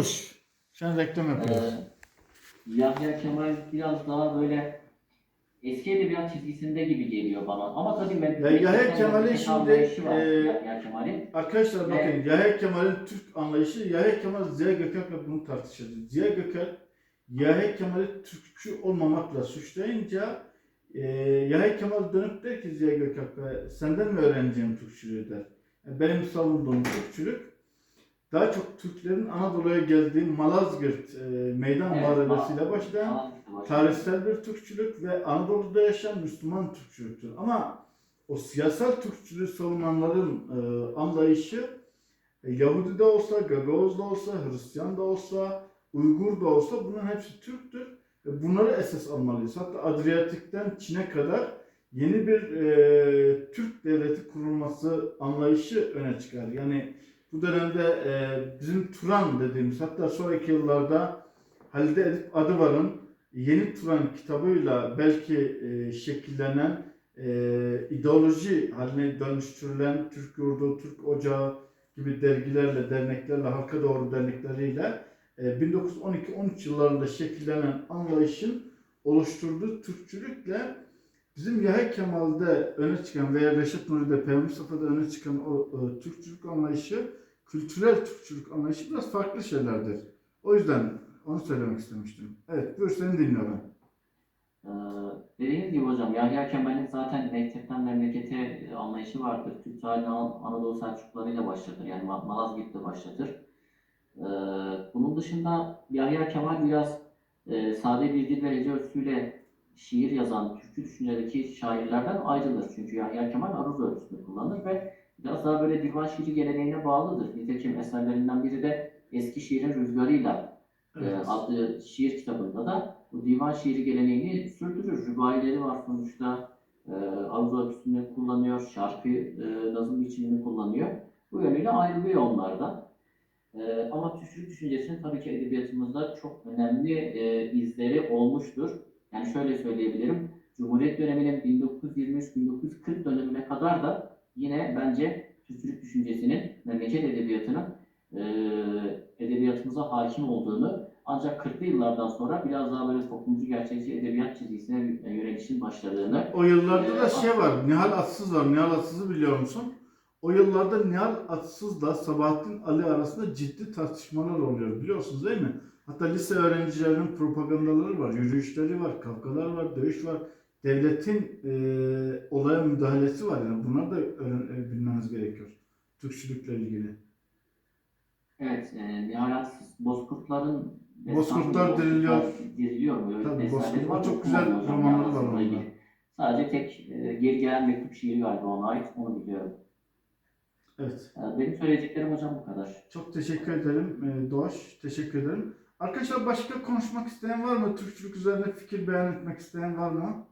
Hoş. Sen reklam yapıyorsun. Ee, Yahya Kemal biraz daha böyle eski edebiyat çizgisinde gibi geliyor bana. Ama tabii ben Ya Yahya Kemal'in şimdi, e, Yahya Kemal'in. Arkadaşlar bakın Ve- Yahya Kemal'in Türk anlayışı Yahya Kemal Ziya Gökalp'le bunu tartışırdı. Ziya Gökalp Yahya Kemal'i Türkçü olmamakla suçlayınca e, Yahya Kemal dönüp der ki Ziya Gökalp'e senden mi öğreneceğim Türkçülüğü der. Yani benim savunduğum Türkçülük daha çok Türklerin Anadolu'ya geldiği Malazgirt e, meydan Evet, muharebesiyle başlayan tarihsel bir Türkçülük ve Anadolu'da yaşayan Müslüman Türkçülüktür. Ama o siyasal Türkçülüğü savunanların e, anlayışı e, Yahudi de olsa, Gagavuz da olsa, Hristiyan da olsa, Uygur da olsa bunların hepsi Türktür. Ve bunları esas almalıyız. Hatta Adriyatik'ten Çin'e kadar yeni bir e, Türk devleti kurulması anlayışı öne çıkar. Yani bu dönemde e, bizim Turan dediğimiz hatta sonraki yıllarda Halide Edip Adıvar'ın Yeni Turan kitabıyla belki e, şekillenen e, ideoloji haline dönüştürülen Türk Yurdu, Türk Ocağı gibi dergilerle, derneklerle, halka doğru dernekleriyle e, 1912-13 yıllarında şekillenen anlayışın oluşturduğu Türkçülükle bizim Yahya Kemal'de öne çıkan veya Reşat Nuri'de, Peygamber Mustafa'da öne çıkan o e, Türkçülük anlayışı, kültürel Türkçülük anlayışı biraz farklı şeylerdir. O yüzden onu söylemek istemiştim. Evet, buyur seni dinliyorum. Ee, dediğiniz gibi hocam Yahya Kemal'in zaten mektepten memlekete e, anlayışı vardır. Türk tarihini An- Anadolu Selçuklularıyla başlatır. Yani Ma- Malazgirt'te başlatır. Ee, bunun dışında Yahya Kemal biraz e, sade bir dil ve hece ölçüsüyle şiir yazan Türkçü düşüncedeki şairlerden ayrılır. Çünkü Yahya Kemal aruz ölçüsünü kullanır ve biraz daha böyle divan şiiri geleneğine bağlıdır. Nitekim eserlerinden biri de Eski Şiirin Rüzgarı'yla Evet. e, adlı şiir kitabında da bu divan şiiri geleneğini sürdürür. Rübaileri var sonuçta. E, aruz ölçüsünü kullanıyor, şarkı e, nazım biçimini kullanıyor. Bu yönüyle ayrılıyor onlardan. E, ama Türkçülük düşüncesinin tabii ki edebiyatımızda çok önemli e, izleri olmuştur. Yani şöyle söyleyebilirim. Cumhuriyet döneminin 1923-1940 dönemine kadar da yine bence Türkçülük düşüncesinin, memleket edebiyatının e, edebiyatımıza hakim olduğunu ancak 40'lı yıllardan sonra biraz daha böyle toplumcu gerçekçi edebiyat çizgisine e, yönelişin başladığını O yıllarda da Ee, şey var, Nihal Atsız var. Nihal Atsız'ı biliyor musun? O yıllarda Nihal Atsız'la Sabahattin Ali arasında ciddi tartışmalar oluyor biliyorsunuz değil mi? Hatta lise öğrencilerinin propagandaları var, yürüyüşleri var, kavgalar var, dövüş var. Devletin e, olaya müdahalesi var yani bunları da e, bilmeniz gerekiyor. Türkçülükle ilgili. evet e, Nihayat Bozkurtların Bozkurtlar Bozkurtlar diriliyor. diriliyor mu? Tabii, bir eserleri Bozkurt- var. o çok güzel Nihayat var ilgili. Sadece tek e, geri gelen mektup şiiri galiba ona ait. Onu biliyorum. Evet. E, benim söyleyeceklerim hocam bu kadar. Çok teşekkür ederim e, Doğaç. Teşekkür ederim. Arkadaşlar başka konuşmak isteyen var mı? Türkçülük üzerine fikir beyan etmek isteyen var mı?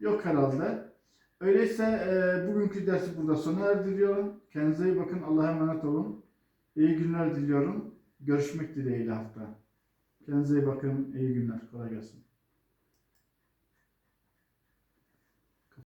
Yok herhalde. Öyleyse e, bugünkü dersi burada sona erdiriyorum. Kendinize iyi bakın. Allah'a emanet olun. İyi günler diliyorum. Görüşmek dileğiyle hafta. Kendinize iyi bakın. İyi günler. Kolay gelsin.